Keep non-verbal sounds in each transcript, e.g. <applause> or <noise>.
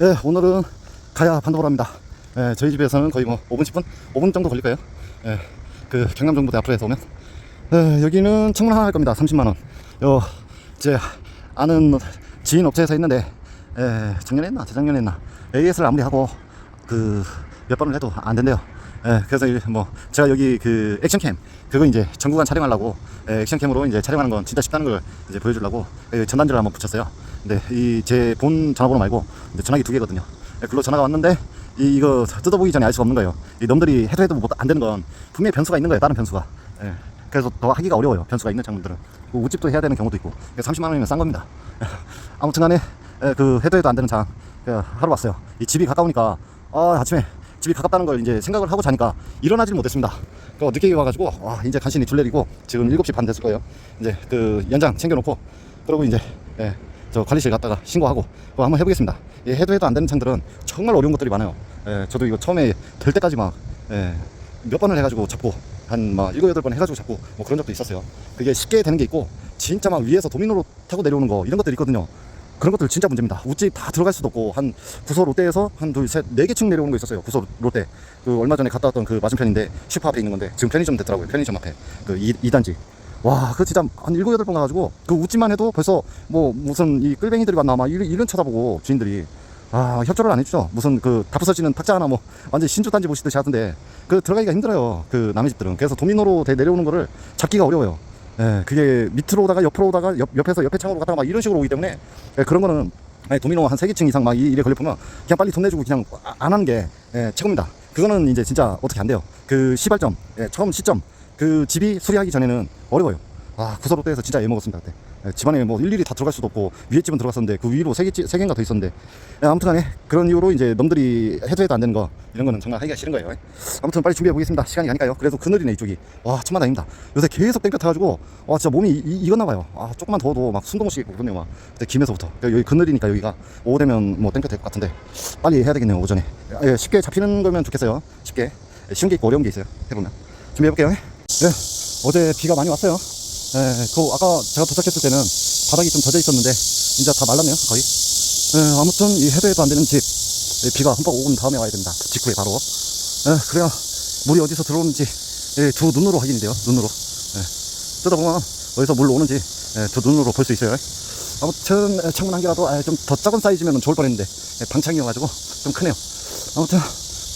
예, 오늘은 가야 반도보랍니다. 예, 저희 집에서는 거의 뭐 5분, 10분? 5분 정도 걸릴 거예요. 예, 그 경남정부대 해서 오면. 예, 여기는 창문 하나 할 겁니다. 30만원. 요, 제 아는 지인 업체에서 했는데, 예, 작년에 했나? 재작년에 했나? AS를 아무리 하고, 그, 몇 번을 해도 안 된대요. 예, 그래서 이 뭐, 제가 여기 그 액션캠, 그거 이제 전국안 촬영하려고, 예, 액션캠으로 이제 촬영하는 건 진짜 쉽다는 걸 이제 보여주려고, 예, 전단지를 한번 붙였어요. 근데 이제 본 전화번호 말고, 전화기 두 개거든요. 예, 글로 전화가 왔는데, 이, 이거 뜯어보기 전에 알 수가 없는 거예요. 이 놈들이 해도 해도 못, 안 되는 건 분명히 변수가 있는 거예요. 다른 변수가. 예. 그래서 더 하기가 어려워요. 변수가 있는 장면들은. 그 우집도 해야 되는 경우도 있고. 30만 원이면 싼 겁니다. <laughs> 아무튼 간에 예, 그 해도 해도 안 되는 장 예, 하러 왔어요. 이 집이 가까우니까 아, 아침에 집이 가깝다는 걸 이제 생각을 하고 자니까 일어나질 못했습니다. 그 늦게 와가지고 와, 이제 간신히 줄 내리고 지금 7시 반 됐을 거예요. 이제 그 연장 챙겨놓고 그러고 이제 예, 저 관리실 갔다가 신고하고 한번 해보겠습니다. 이 해도 해도 안 되는 창들은 정말 어려운 것들이 많아요. 예, 저도 이거 처음에 될 때까지 막 예, 몇 번을 해가지고 잡고 한 막 일곱 여덟 번 해가지고 잡고 뭐 그런 적도 있었어요. 그게 쉽게 되는 게 있고 진짜 막 위에서 도미노로 타고 내려오는 거 이런 것들이 있거든요. 그런 것들 진짜 문제입니다. 우집 다 들어갈 수도 없고 한 구서 롯데에서 한 둘 셋 네 개 층 내려오는 거 있었어요. 구서 롯데 그 얼마 전에 갔다 왔던 그 맞은편인데 슈퍼 앞에 있는 건데 지금 편의점 됐더라고요. 편의점 앞에 그 2, 단지 와, 그 진짜 한 일곱 여덟 번 가가지고 그 우집만 해도 벌써 뭐 무슨 이 끌뱅이들이 왔나 막 이런, 이런 쳐다보고 주인들이 아 협조를 안 해주죠. 무슨 그다 부서지는 탁자 하나 뭐 완전 신주 단지 보시듯이 하던데 그 들어가기가 힘들어요. 그 남의 집들은 그래서 도미노로 대- 내려오는 거를 잡기가 어려워요. 예, 그게 밑으로 오다가 옆으로 오다가 옆, 옆에서 옆에 창으로 갔다가 막 이런 식으로 오기 때문에 예, 그런 거는 아니, 도미노 한 세 개층 이상 막 이- 이래 걸려보면 그냥 빨리 돈 내주고 그냥 아- 안 하는 게 예, 최고입니다. 그거는 이제 진짜 어떻게 안 돼요. 그 시발점, 예, 처음 시점, 그 집이 수리하기 전에는 어려워요. 아, 구서 롯데에서 진짜 애 먹었습니다, 그때. 예, 집안에 뭐 일일이 다 들어갈 수도 없고, 위에 집은 들어갔었는데, 그 위로 세 개, 세 개인가 더 있었는데, 예, 아무튼 간에, 그런 이유로 이제 놈들이 해도 해도 안 되는 거, 이런 거는 정말 하기가 싫은 거예요. 예. 아무튼 빨리 준비해 보겠습니다. 시간이 가니까요. 그래도 그늘이네, 이쪽이. 와, 천만다행입니다. 요새 계속 땡볕 타가지고, 와, 진짜 몸이 이, 익었나 봐요. 아, 조금만 더워도 막 숨도 못 쉬겠고, 그러네요, 막. 그때 김에서부터. 여기 그늘이니까 여기가 오후 되면 뭐 땡볕 될 것 같은데, 빨리 해야 되겠네요, 오전에. 예, 쉽게 잡히는 거면 좋겠어요. 쉽게. 예, 쉬운 게 있고 어려운 게 있어요. 해보면. 준비해 볼게요. 예. 어제 비가 많이 왔어요. 예, 그 아까 제가 도착했을 때는 바닥이 좀 젖어 있었는데 이제 다 말랐네요 거의. 예, 아무튼 이 해도 해도 안 되는 집 예, 비가 흠뻑 오은 다음에 와야 됩니다. 그 직후에 바로. 예, 그래야 물이 어디서 들어오는지 예, 두 눈으로 확인이 돼요. 눈으로. 예, 뜯어보면 어디서 물 오는지 예, 두 눈으로 볼 수 있어요. 아무튼 예, 창문 한 개라도 좀더 작은 사이즈면 좋을 뻔했는데 예, 방창이어가지고 좀 크네요. 아무튼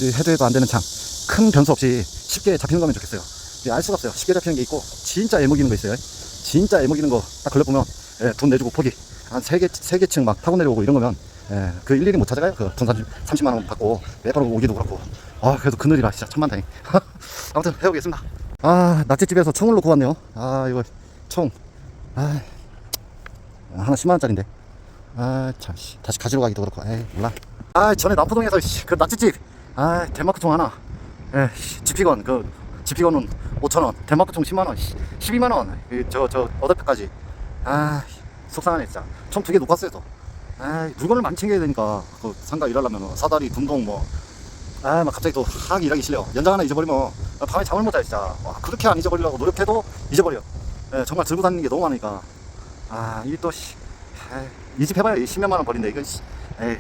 이 해도 해도 안 되는 창. 큰 변수 없이 쉽게 잡히는 거면 좋겠어요. 알 수가 없어요. 쉽게 잡히는 게 있고 진짜 애먹이는 거 있어요. 진짜 애먹이는 거 딱 걸려보면 예, 돈 내주고 포기 한 세개세 개층 막 타고 내려오고 이런 거면 예, 그 일일이 못 찾아가요. 그돈 30, 만원 받고 매바로 오기도 그렇고 아 그래도 그늘이라 진짜 천만다행. <laughs> 아무튼 해보겠습니다. 아 낙지집에서 총을 놓고 왔네요. 아 이거 총 아, 하나 10만 원짜리인데. 아, 참, 씨. 다시 가지러 가기도 그렇고, 에이, 몰라. 아, 전에 남포동에서, 씨, 그 낙지집, 아, 덴마크 총 하나. 에, 씨, 지피건, 그, 지피건은 5천원, 덴마크 총 10만원, 12만원, 저, 저, 어덜표까지. 아, 속상하네, 진짜. 총 두개 놓고 왔어요, 또. 아, 물건을 많이 챙겨야 되니까, 그, 상가 일하려면, 사다리, 군동, 뭐. 아, 막 갑자기 또, 하기 일하기 싫어요. 연장 하나 잊어버리면, 밤에 잠을 못 자요, 진짜. 와, 그렇게 안 잊어버리려고 노력해도 잊어버려. 예, 정말 들고 다니는 게 너무 많으니까. 아, 이게 또, 씨. 이 집 해봐야 10몇만 원 버린다, 이거, 씨. 에이.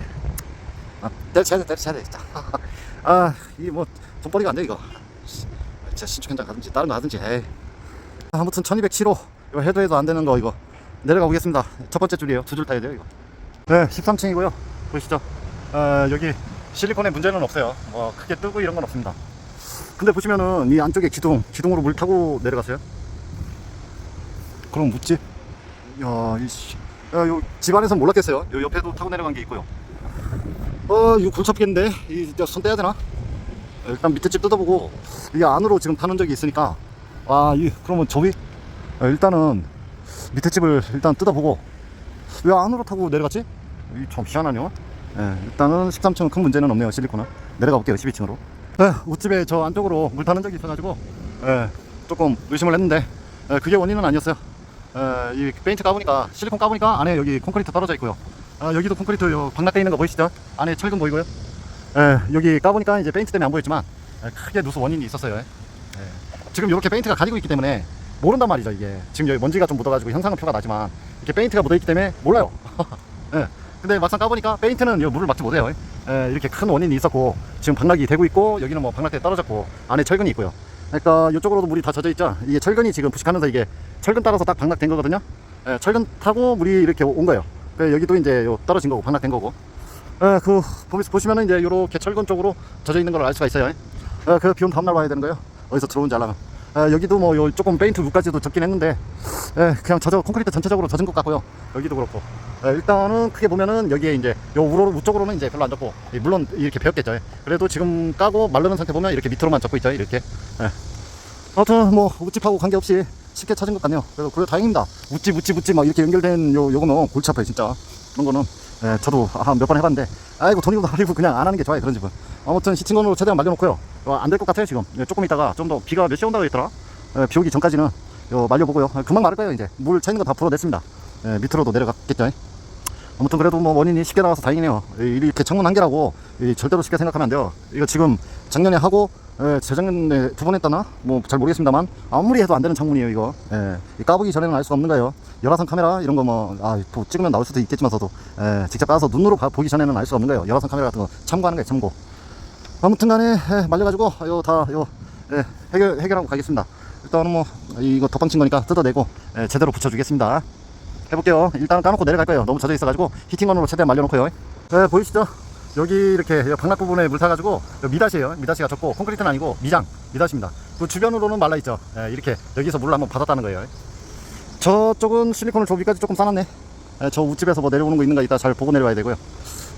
아, 때려쳐야 돼, 때려쳐야 돼, 진짜. <laughs> 아, 이게 뭐, 돈벌이가 안 돼, 이거. 씨, 진짜 신축 현장 가든지, 다른 거 하든지, 에이. 아무튼 1207호. 이거 해도 해도 안 되는 거, 이거. 내려가 보겠습니다. 첫 번째 줄이에요. 두 줄 타야 돼요, 이거. 네, 13층이고요. 보시죠. 어, 여기 실리콘에 문제는 없어요. 뭐, 크게 뜨고 이런 건 없습니다. 근데 보시면은 이 안쪽에 기둥, 기둥으로 물 타고 내려갔어요. 그럼 묻지? 야, 이씨. 야, 요 집안에서 몰랐겠어요. 요 옆에도 타고 내려간 게 있고요. 어, 이거 골치 아프겠는데? 이 손 떼야 되나? 일단 밑에 집 뜯어보고 이게 안으로 지금 타는 적이 있으니까 아, 이 그러면 저기 어, 일단은 밑에 집을 일단 뜯어보고 왜 안으로 타고 내려갔지? 이참 희한하네요. 예, 일단은 13층은 큰 문제는 없네요. 실리콘은 내려가 볼게요. 12층으로. 예, 옷집에 저 안쪽으로 물 타는 적이 있어가지고 예, 조금 의심을 했는데 예, 그게 원인은 아니었어요. 예, 이 페인트 까보니까 실리콘 까보니까 안에 여기 콘크리트 떨어져 있고요. 아, 여기도 콘크리트 요 방락돼 있는 거 보이시죠? 안에 철근 보이고요. 예, 여기 까보니까 이제 페인트 때문에 안 보였지만 예, 크게 누수 원인이 있었어요. 예. 지금 이렇게 페인트가 가리고 있기 때문에 모른단 말이죠 이게 지금 여기 먼지가 좀 묻어가지고 형상은 표가 나지만 이렇게 페인트가 묻어있기 때문에 몰라요 <laughs> 예. 근데 막상 까보니까 페인트는 이 물을 막지 못해요. 예, 이렇게 큰 원인이 있었고 지금 방락이 되고 있고 여기는 뭐 방락대 떨어졌고 안에 철근이 있고요. 그러니까 이쪽으로도 물이 다 젖어 있죠. 이게 철근이 지금 부식하면서 이게 철근 따라서 딱 방락된 거거든요. 예, 철근 타고 물이 이렇게 온 거예요. 그래서 여기도 이제 요 떨어진 거고 방락된 거고. 예, 그 보시- 보시면은 이제 이렇게 철근 쪽으로 젖어 있는 걸 알 수가 있어요. 예, 그 비온 다음날 봐야 되는 거예요. 어디서 들어온지 알려면. 예, 여기도 뭐 요 조금 페인트 루까지도 젖긴 했는데 예, 그냥 젖어 콘크리트 전체적으로 젖은 것 같고요. 여기도 그렇고. 예, 일단은 크게 보면은 여기에 이제 요 우로 우쪽으로는 이제 별로 안 젖고 예, 물론 이렇게 배었겠죠. 예. 그래도 지금 까고 마르는 상태 보면 이렇게 밑으로만 젖고 있죠. 이렇게. 예. 아무튼 뭐 우집하고 관계없이 쉽게 찾은 것 같네요. 그래서 그래 다행입니다. 우집 우집 우집 막 이렇게 연결된 요 요거는 골치 아파요 진짜. 그런 거는 예, 저도 한몇번 해봤는데 아이고 돈이고 나리고 그냥 안 하는 게 좋아요 그런 집은. 아무튼 히팅건으로 최대한 말려놓고요. 안 될 것 같아요 지금. 예, 조금 있다가 좀 더 비가 몇 시 온다고 했더라. 예, 비 오기 전까지는 요 말려보고요. 예, 금방 마를 거예요 이제. 물 차 있는 거 다 풀어냈습니다. 예, 밑으로도 내려갔겠죠. 아무튼 그래도 뭐 원인이 쉽게 나와서 다행이네요. 이- 이렇게 창문 한 개라고 이 절대로 쉽게 생각하면 안 돼요. 이거 지금 작년에 하고 예, 재작년에 두 번 했다나 뭐 잘 모르겠습니다만 아무리 해도 안 되는 창문이에요 이거. 예, 이 까보기 전에는 알 수가 없는 거예요. 열화상 카메라 이런 거 뭐 아 찍으면 나올 수도 있겠지만서도 예, 직접 가서 눈으로 봐- 보기 전에는 알 수가 없는 거예요. 열화상 카메라 같은 거 참고하는 거예요 참고. 아무튼간에 예, 말려가지고 요 다요 예, 해결 해결하고 가겠습니다. 일단은 뭐 이거 덧방 친 거니까 뜯어내고 예, 제대로 붙여주겠습니다. 해볼게요. 일단 까놓고 내려갈 거예요. 너무 젖어 있어가지고 히팅건으로 최대한 말려놓고요. 네, 보이시죠? 여기 이렇게 방락 부분에 물 타가지고 여기 미닫이에요. 미닫이가 졌고 콘크리트는 아니고 미장 미닫입니다. 그 주변으로는 말라 있죠. 예, 이렇게 여기서 물을 한번 받았다는 거예요. 저쪽은 실리콘을 저 위까지 조금 싸놨네. 예, 저 우집에서 뭐 내려오는 거 있는가 이따 잘 보고 내려와야 되고요.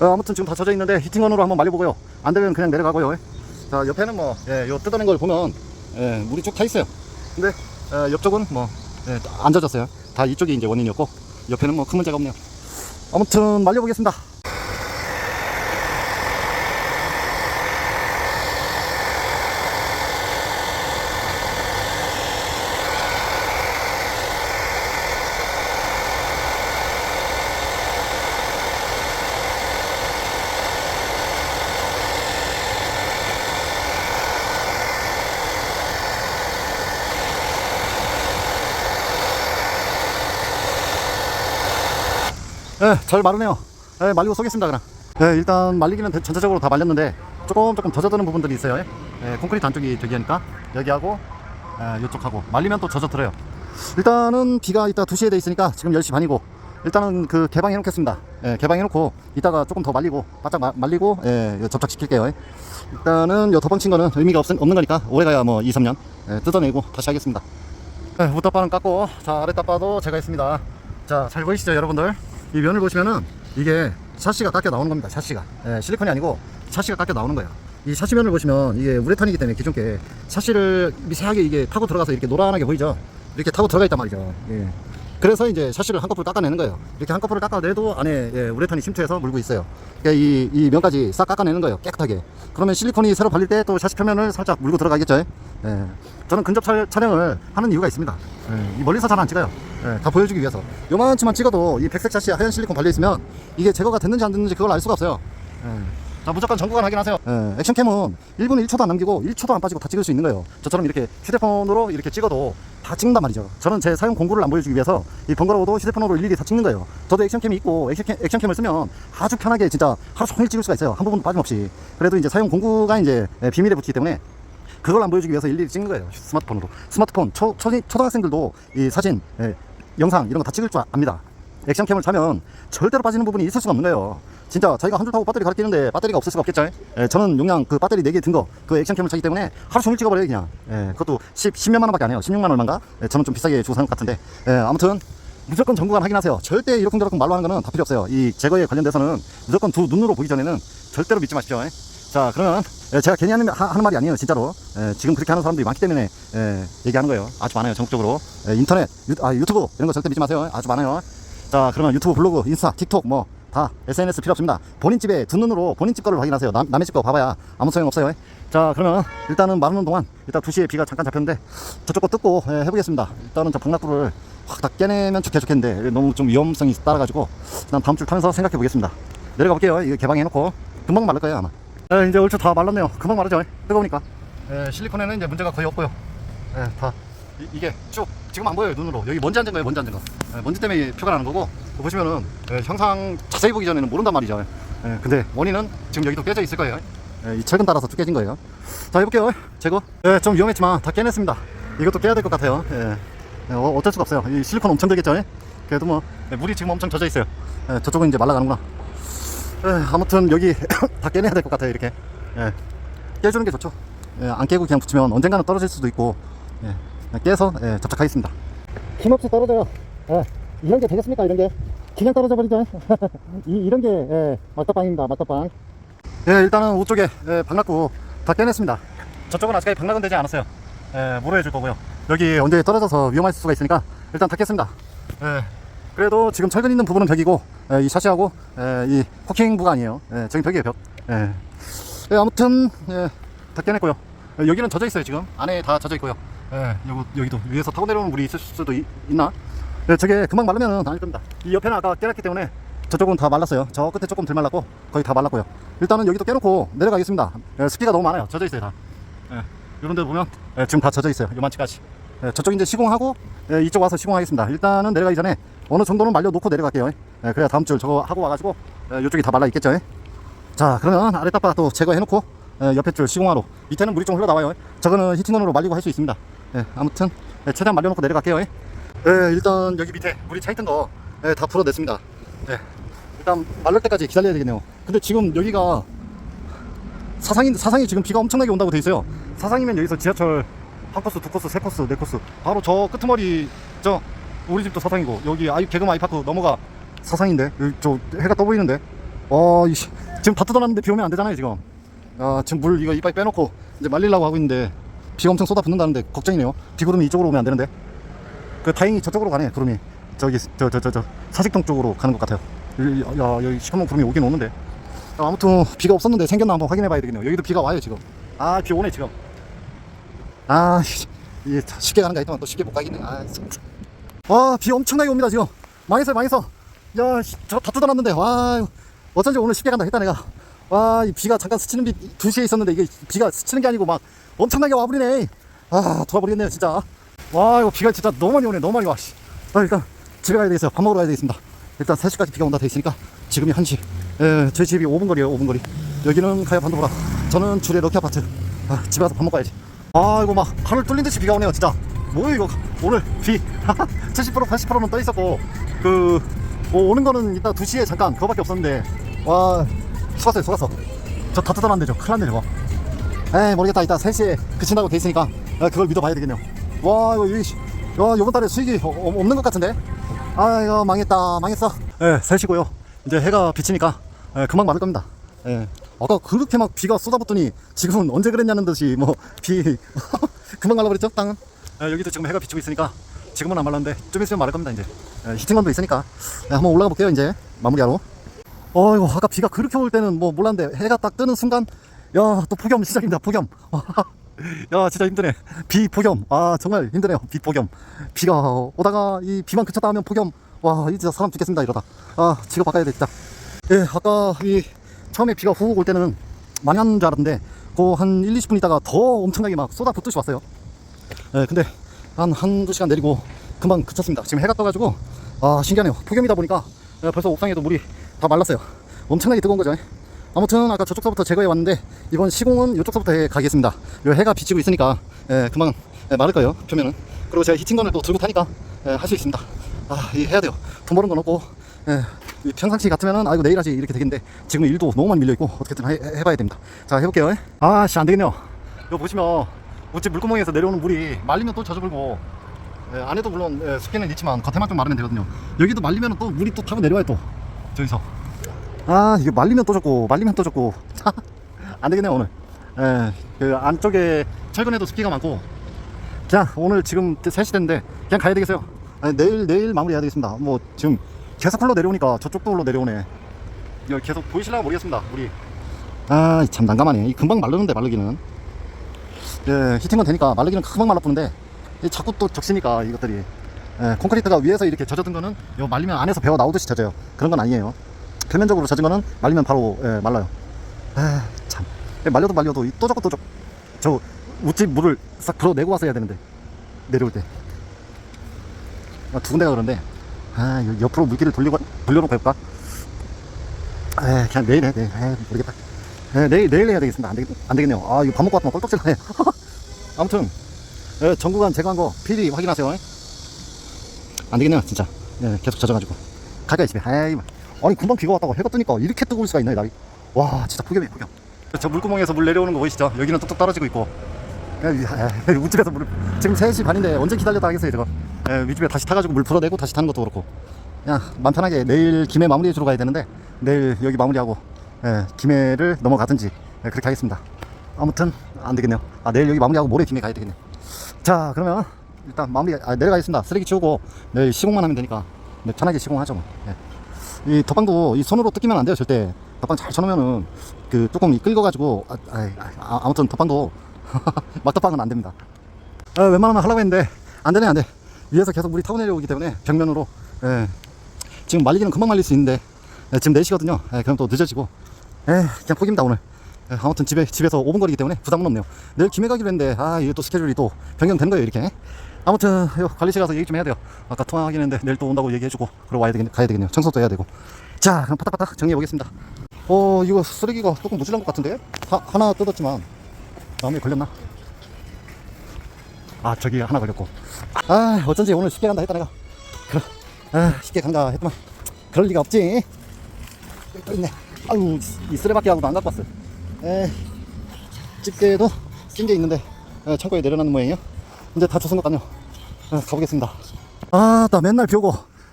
어, 아무튼 지금 다 젖어 있는데 히팅건으로 한번 말려보고요. 안 되면 그냥 내려가고요. 자 옆에는 뭐 예, 요 뜯어낸 걸 보면 예, 물이 쭉 타 있어요. 근데 어, 옆쪽은 뭐 예, 안 젖었어요. 다 이쪽이 이제 원인이었고 옆에는 뭐 큰 문제가 없네요. 아무튼 말려보겠습니다. 예, 잘 마르네요. 예, 말리고 쏘겠습니다, 그냥. 예, 일단 말리기는 대- 전체적으로 다 말렸는데 조금 조금 젖어드는 부분들이 있어요. 예, 예, 콘크리트 안쪽이 되기 하니까 여기하고 예, 이쪽하고 말리면 또 젖어들어요. 일단은 비가 이따 2시에 돼 있으니까 지금 10시 반이고 일단은 그 개방해 놓겠습니다. 예, 개방해 놓고 이따가 조금 더 말리고 바짝 마- 말리고 예, 접착시킬게요. 예. 일단은 요 덮방 친 거는 의미가 없, 없는 거니까 오래 가야 뭐 2, 3년 예, 뜯어내고 다시 하겠습니다. 네, 우따빠는 깎고 자 아래 따빠도 제가 있습니다 자 잘 보이시죠 여러분들 이 면을 보시면은 이게 샤시가 깎여 나오는 겁니다 샤시가. 예, 실리콘이 아니고 샤시가 깎여 나오는 거예요. 이 샤시 면을 보시면 이게 우레탄이기 때문에 기존 게 샤시를 미세하게 이게 타고 들어가서 이렇게 노란하게 보이죠? 이렇게 타고 들어가 있단 말이죠. 예. 그래서 이제 샤시를 한꺼풀 깎아내는 거예요 이렇게 한꺼풀을 깎아내도 안에 예, 우레탄이 침투해서 물고 있어요 그러니까 이, 이 면까지 싹 깎아내는 거예요 깨끗하게 그러면 실리콘이 새로 발릴 때 또 샤시 표면을 살짝 물고 들어가겠죠 예. 저는 근접 촬- 촬영을 하는 이유가 있습니다. 예, 이 멀리서 잘 안 찍어요. 예, 다 보여주기 위해서. 요만치만 찍어도 이 백색 샷이 하얀 실리콘 발려 있으면 이게 제거가 됐는지 안 됐는지 그걸 알 수가 없어요. 예. 자, 무조건 전구간 확인하세요. 예, 액션캠은 1분 1초도 안 남기고 1초도 안 빠지고 다 찍을 수 있는 거예요. 저처럼 이렇게 휴대폰으로 이렇게 찍어도 다 찍는단 말이죠. 저는 제 사용 공구를 안 보여주기 위해서 이 번거로워도 휴대폰으로 일일이 다 찍는 거예요. 저도 액션캠이 있고 액션캠, 액션캠을 쓰면 아주 편하게 진짜 하루 종일 찍을 수가 있어요. 한 부분도 빠짐없이. 그래도 이제 사용 공구가 이제 예, 비밀에 붙기 때문에 그걸 안 보여주기 위해서 일일이 찍는 거예요. 스마트폰으로. 스마트폰 초, 초, 초등학생들도 이 사진, 예, 영상 이런 거 다 찍을 줄 압니다. 액션캠을 차면 절대로 빠지는 부분이 있을 수가 없는 거예요. 진짜 자기가 한 줄 타고 배터리 갈아끼는데 배터리가 없을 수가 없겠죠. 예, 저는 용량 그 배터리 4개 든 거 그 액션캠을 차기 때문에 하루 종일 찍어버려요 그냥. 예, 그것도 10, 10몇만 원밖에 안 해요. 16만 얼마인가? 예, 저는 좀 비싸게 주고 사는 것 같은데. 예, 아무튼 무조건 전구간 확인하세요. 절대 이러쿵저러쿵 말로 하는 거는 다 필요 없어요. 이 제거에 관련돼서는 무조건 두 눈으로 보기 전에는 절대로 믿지 마십시오. 예. 자 그러면 예, 제가 괜히 하는, 하, 하는 말이 아니에요 진짜로 예, 지금 그렇게 하는 사람들이 많기 때문에 예, 얘기하는 거예요 아주 많아요 전국적으로 예, 인터넷 유, 아, 유튜브 이런 거 절대 믿지 마세요 아주 많아요 자 그러면 유튜브 블로그 인스타 틱톡 뭐 다 SNS 필요 없습니다 본인 집에 두 눈으로 본인 집 거를 확인하세요 남, 남의 집 거 봐봐야 아무 소용 없어요 자 그러면 일단은 마르는 동안 일단 2시에 비가 잠깐 잡혔는데 저쪽 거 뜯고 예, 해보겠습니다 일단은 저 방락불을 확 다 깨내면 좋게 좋겠는데 너무 좀 위험성이 따라가지고 일단 다음 줄 타면서 생각해 보겠습니다 내려가 볼게요 이거 개방해 놓고 금방 말릴 거예요 아마 예, 이제 얼추 다 말랐네요. 금방 마르죠. 뜨거우니까. 예, 실리콘에는 이제 문제가 거의 없고요. 예, 다 이, 게쭉 지금 안 보여요 눈으로. 여기 먼지 앉은 거예요. 먼지 앉은 거. 예, 먼지 때문에 표가 나는 거고 보시면은 예, 형상 자세히 보기 전에는 모른단 말이죠. 예, 근데 원인은 지금 여기도 깨져 있을 거예요. 예, 이 철근 따라서 쭉 깨진 거예요. 자 해볼게요. 제거. 예, 좀 위험했지만 다 깨냈습니다. 이것도 깨야 될 것 같아요. 예. 예, 어, 어쩔 수가 없어요. 이 실리콘 엄청 들겠죠. 예? 그래도 뭐 예, 물이 지금 엄청 젖어 있어요. 예, 저쪽은 이제 말라가는구나. 예, 아무튼 여기 <coughs> 다 깨내야 될 것 같아요. 이렇게. 예. 깨주는 게 좋죠. 예, 안 깨고 그냥 붙이면 언젠가는 떨어질 수도 있고 예, 깨서 예, 접착하겠습니다. 힘없이 떨어져요. 예, 이런 게 되겠습니까? 이런 게 그냥 떨어져 버리죠. <laughs> 이, 이런 게 예, 막다빵입니다. 막다빵. 예, 일단은 우쪽에 예, 방락구 다 깨냈습니다. 저쪽은 아직까지 방락은 되지 않았어요. 예, 모로해 줄 거고요. 여기 언제 떨어져서 위험할 수가 있으니까 일단 닫겠습니다. 예, 그래도 지금 철근 있는 부분은 벽이고 예, 이 샤시하고 예, 이 코킹부가 아니에요. 예, 저기 벽이에요 벽. 예. 예, 아무튼 예, 다 깨냈고요. 예, 여기는 젖어 있어요 지금 안에 다 젖어 있고요. 예, 여기 여기도 위에서 타고 내려오는 물이 있을 수도 있, 나 예, 저게 금방 말르면은 아닐 겁니다. 이 옆에는 아까 깨놨기 때문에 저쪽은 다 말랐어요. 저 끝에 조금 덜 말랐고 거의 다 말랐고요. 일단은 여기도 깨놓고 내려가겠습니다. 예, 습기가 너무 많아요. 젖어 있어요 다. 예, 이런 데 보면 예, 지금 다 젖어 있어요. 요만치까지. 예, 저쪽 이제 시공하고 예, 이쪽 와서 시공하겠습니다. 일단은 내려가기 전에 어느 정도는 말려놓고 내려갈게요. 예, 그래야 다음 줄 저거 하고 와가지고 예, 이쪽이 다 말라 있겠죠. 예. 자 그러면 아래 따빠 또 제거해놓고 예, 옆에 줄 시공하러 밑에는 물이 좀 흘러나와요 저거는 히팅건으로 말리고 할 수 있습니다 예, 아무튼 예, 최대한 말려놓고 내려갈게요 예. 예, 일단 여기 밑에 물이 차 있던 거다 풀어냈습니다. 예, 일단 말릴 때까지 기다려야 되겠네요. 근데 지금 여기가 사상인 사상이 지금 비가 엄청나게 온다고 돼 있어요. 사상이면 여기서 지하철 한 코스 두 코스 세 코스 네 코스. 바로 저 끄트머리 저 우리 집도 사상이고 여기 아이 개금 아이파크 넘어가 사상인데 여기 저 해가 떠 보이는데. 어 이씨. 지금 다 뜯어놨는데 비 오면 안 되잖아요 지금. 아 지금 물 이거 이빨 빼놓고 이제 말리려고 하고 있는데 비가 엄청 쏟아 붓는다는데 걱정이네요. 비구름이 이쪽으로 오면 안 되는데. 그 다행히 저쪽으로 가네 구름이. 저기 저 저 저 저 사직동 쪽으로 가는 것 같아요. 야 여기 시커먼 구름이 오긴 오는데. 야, 아무튼 비가 없었는데 생겼나 한번 확인해 봐야 되겠네요. 여기도 비가 와요 지금. 아 비 오네 지금. 아 씨, <laughs> 이게 쉽게 가는 거 있더만 또 쉽게 못 가겠네. 아 진짜 와비 엄청나게 옵니다 지금. 망했어요 망했어. 야저 다 뜯어놨는데. 와 어쩐지 오늘 쉽게 간다 했다 내가. 와이 비가 잠깐 스치는 비 2시에 있었는데 이게 비가 스치는 게 아니고 막 엄청나게 와버리네. 아 돌아버리겠네요 진짜. 와 이거 비가 진짜 너무 많이 오네 너무 많이 와 씨. 아, 일단 집에 가야 되겠어요. 밥 먹으러 가야 되겠습니다. 일단 3시까지 비가 온다 돼 있으니까 지금이 1시. 예, 제 집이 5분 거리에요 5분 거리. 여기는 가야 반도보라. 저는 줄에 럭키 아파트. 아, 집에 가서 밥 먹고 가야지. 아 이거 막 하늘 뚫린 듯이 비가 오네요 진짜. 뭐야 이거? 오늘 비. 70% 80%는 떠 있었고. 그 뭐 오는 거는 이따 2시에 잠깐 그거밖에 없었는데. 와 속았어요 속았어 저 다 뜯어놨는데 저 큰일 났네 저거 에이 모르겠다. 이따 3시에 그친다고 돼 있으니까. 아, 그걸 믿어봐야 되겠네요. 와 이거 이 와, 요번 달에 수익이 어, 어, 없는 것 같은데? 아 이거 망했다. 망했어. 예 3시고요. 이제 해가 비치니까 예, 금방 마를 겁니다. 예. 아까 그렇게 막 비가 쏟아붓더니 지금은 언제 그랬냐는 듯이 뭐 비 <laughs> 금방 말라버렸죠? 땅은? 예, 여기도 지금 해가 비치고 있으니까 지금은 안 말랐는데 좀 있으면 마를 겁니다 이제. 예, 히팅건도 있으니까. 예, 한번 올라가 볼게요 이제. 마무리하러. 어이구 아까 비가 그렇게 올 때는 뭐 몰랐는데 해가 딱 뜨는 순간 야 또 폭염 시작입니다 폭염. <laughs> 야 진짜 힘드네. 비 폭염. 아 정말 힘드네요 비 폭염. 비가 오다가 이 비만 그쳤다 하면 폭염. 와 진짜 사람 죽겠습니다 이러다. 아 지금 바꿔야 돼 진짜. 예 아까 이 처음에 비가 훅올 때는 많이 왔는 줄 알았는데 그한 1, 20분 있다가 더 엄청나게 막 쏟아 붓듯이 왔어요. 예 근데 한 한두 시간 내리고 금방 그쳤습니다. 지금 해가 떠가지고 아 신기하네요. 폭염이다 보니까 예, 벌써 옥상에도 물이 다 말랐어요. 엄청나게 뜨거운 거죠 아무튼 아까 저쪽서부터 제거해 왔는데 이번 시공은 이쪽서부터 해 가겠습니다. 요 해가 비치고 있으니까 예, 금방 예, 마를 거예요 표면은. 그리고 제가 히팅건을 또 들고 타니까 예, 할수 있습니다. 아 이게 해야 돼요. 돈 버는 건 없고 예, 이 평상시 같으면은 아 이거 내일 하지 이렇게 되겠는데 지금 일도 너무 많이 밀려 있고 어떻게든 해, 해- 해봐야 됩니다. 자 해볼게요. 아씨 안 되겠네요. 이거 보시면 우측 물구멍에서 내려오는 물이 말리면 또 젖어불고 예, 안에도 물론 예, 습기는 있지만 겉에만 좀 마르면 되거든요. 여기도 말리면 또 물이 또 타고 내려와요 또. 저기서 아 이게 말리면 또 젖고 말리면 또 젖고. <laughs> 안 되겠네요 오늘. 예, 그 안쪽에 철근에도 습기가 많고. 자 오늘 지금 3시 됐는데 그냥 가야 되겠어요. 아니, 내일 내일 마무리해야 되겠습니다. 뭐 지금 계속 흘러 내려오니까 저쪽도 흘러 내려오네. 이거 계속 보이실라나 모르겠습니다 물이. 아참 난감하네. 이 금방 마르는데 마르기는. 예, 히팅은 되니까 마르기는 금방 말라붙는데 이 자꾸 또 적시니까 이것들이. 예, 콘크리트가 위에서 이렇게 젖어든 거는 요 말리면 안에서 배어 나오듯이 젖어요. 그런 건 아니에요 표면적으로 젖은 거는 말리면 바로 예, 말라요 아, 참 예, 말려도 말려도 이 또적고 또적 저 우집 물을 싹 불어내고 와서 해야 되는데 내려올 때 아, 두 군데가 그런데 아, 여- 옆으로 물기를 돌리고, 돌려놓고 해볼까? 에, 그냥 내일 해, 내일. 에, 모르겠다. 에, 내일, 내일 해야 되겠습니다. 안 되겠, 안 되겠네요. 아, 이거 밥 먹고 왔더만 꼴떡질러네. <laughs> 아무튼, 에, 전구간 제거한 거 필히 확인하세요. 안 되겠네요, 진짜. 예, 계속 젖어가지고. 가까이 집에. 아이, 아니, 금방 비가 왔다고 해가 뜨니까 이렇게 뜨거울 수가 있나요, 날이? 와, 진짜 폭염이야, 폭염. 저 물구멍에서 물 내려오는 거 보이시죠? 여기는 뚝뚝 떨어지고 있고. 우집에서 물, 지금 3시 반인데 언제 기다렸다 하겠어요, 저거. 예, 위집에 다시 타가지고 물 풀어내고 다시 타는 것도 그렇고. 그냥 맘 편하게 내일 김해 마무리해 주러 가야 되는데, 내일 여기 마무리하고, 예, 김해를 넘어가든지, 예, 그렇게 하겠습니다. 아무튼, 안 되겠네요. 아, 내일 여기 마무리하고 모레 김해 가야 되겠네요. 자, 그러면 일단 마무리, 아, 내려가겠습니다. 쓰레기 치우고 내일 시공만 하면 되니까 네, 편하게 시공하죠. 뭐. 예. 이 덮방도 이 손으로 뜯기면 안 돼요, 절대. 덮방 잘 쳐놓으면은 그 뚜껑이 긁어가지고, 아, 아, 아, 아무튼 덮방도 <laughs> 막덮방은 안 됩니다. 아, 웬만하면 하려고 했는데 안 되네, 안 돼. 위에서 계속 물이 타고 내려오기 때문에 벽면으로. 예. 지금 말리기는 금방 말릴 수 있는데 예, 지금 4시거든요. 예, 그럼 또 늦어지고. 예, 그냥 포기입니다, 오늘. 예, 아무튼 집에, 집에서 5분 거리기 때문에 부담은 없네요. 내일 김해 가기로 했는데, 아, 이게 또 스케줄이 또 변경된 거예요, 이렇게. 아무튼, 요 관리실 가서 얘기 좀 해야 돼요. 아까 통화하긴 했는데, 내일 또 온다고 얘기해주고, 그러고 와야 되겠네, 가야 되겠네요. 청소도 해야 되고. 자, 그럼 파닥파닥 정리해 보겠습니다. 어, 이거 쓰레기가 조금 모질란 것 같은데? 하, 하나 뜯었지만, 마음에 걸렸나? 아, 저기 하나 걸렸고. 아, 어쩐지 오늘 쉽게 간다 했다, 내가. 그럼, 아, 쉽게 간다 했더만. 그럴 리가 없지. 또 있네. 아유, 이 쓰레받기 하고도 안 갖고 왔어. 에, 집게도 낀 게 있는데, 에, 창고에 내려놓는 모양이에요. 이제 다 조선 것 같네요. 에, 가보겠습니다. 아, 나 맨날 비 오고,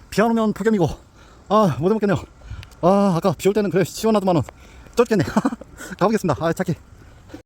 비 안 오면 폭염이고, 아, 못 해먹겠네요. 아, 아까 비 올 때는 그래, 시원하더만은, 쫄겠네. <laughs> 가보겠습니다. 아, 착해.